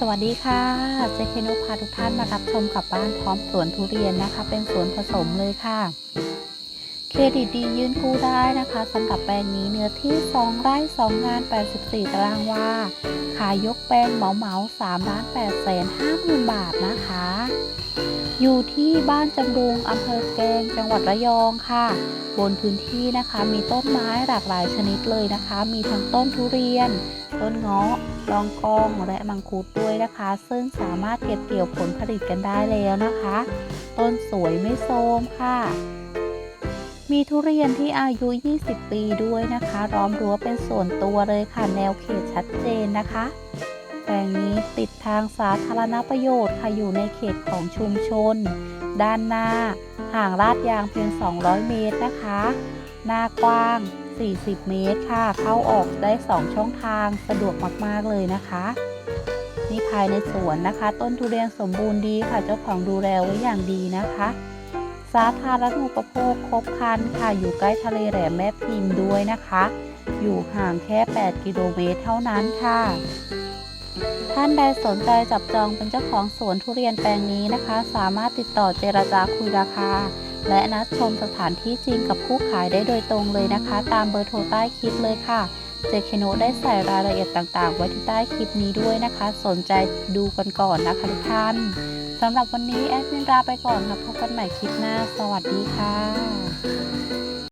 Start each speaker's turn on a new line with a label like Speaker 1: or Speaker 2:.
Speaker 1: สวัสดีค่ะ เจเคนุพาทุกท่านมารับชมกับบ้านพร้อมสวนทุเรียนนะคะ เป็นสวนผสมเลยค่ะ เครดิตดียื่นกู้ได้นะคะสำหรับแปลงนี้เนื้อที่ 2 ไร่ 2 งาน 84 ตารางวา ขายยกแปลงเหมาเหมา3ล้าน8แสน5หมื่นบาทนะคะ อยู่ที่บ้านจำรุงอำเภอแกงจังหวัดระยองค่ะ บนพื้นที่นะคะมีต้นไม้หลากหลายชนิดเลยนะคะ มีทั้งต้นทุเรียน ต้นเงาะลองกองและมังคุดด้วยนะคะ ซึ่งสามารถเก็บเกี่ยวผลผลิตกันได้แล้วนะคะ ต้นสวยไม่โทรมค่ะ มีทุเรียนที่อายุ 20 ปีด้วยนะคะล้อมรั้วเป็นส่วนตัวเลยค่ะ แนวเขตชัดเจนนะคะ แปลงนี้ติดทางสาธารณประโยชน์ค่ะอยู่ในเขตของชุมชน ด้านหน้า ห่างลาดยางเพียง 200 เมตรนะคะ หน้ากว้าง 40 เมตรค่ะ เข้าออกได้ 2 ช่องทางสะดวกมาก ๆ เลยนะคะนี่ภายในสวนนะคะ ต้นทุเรียนสมบูรณ์ดีค่ะ เจ้าของดูแลไว้อย่างดีนะคะ สาธารณูปโภคครบครันค่ะ อยู่ใกล้ทะเลแหลมแม่พิมพ์ด้วยนะคะ อยู่ห่างแค่ 8 กิโลเมตรเท่านั้นค่ะ ท่านใดสนใจจับจองเป็นเจ้าของสวนทุเรียนแปลงนี้นะคะ สามารถติดต่อเจรจาคุยราคา และนัดชมสถานที่จริงกับผู้ขายได้โดยตรงเลยนะคะ ตามเบอร์โทรใต้คลิปเลยค่ะเจเคโนได้ใส่รายละเอียดต่างๆ ไว้ที่ใต้คลิปนี้ด้วยนะคะ สนใจดูกันก่อนนะคะทุกท่านสำหรับวันนี้แอดมินลาไปก่อนค่ะพบกันใหม่คลิปหน้า สวัสดีค่ะ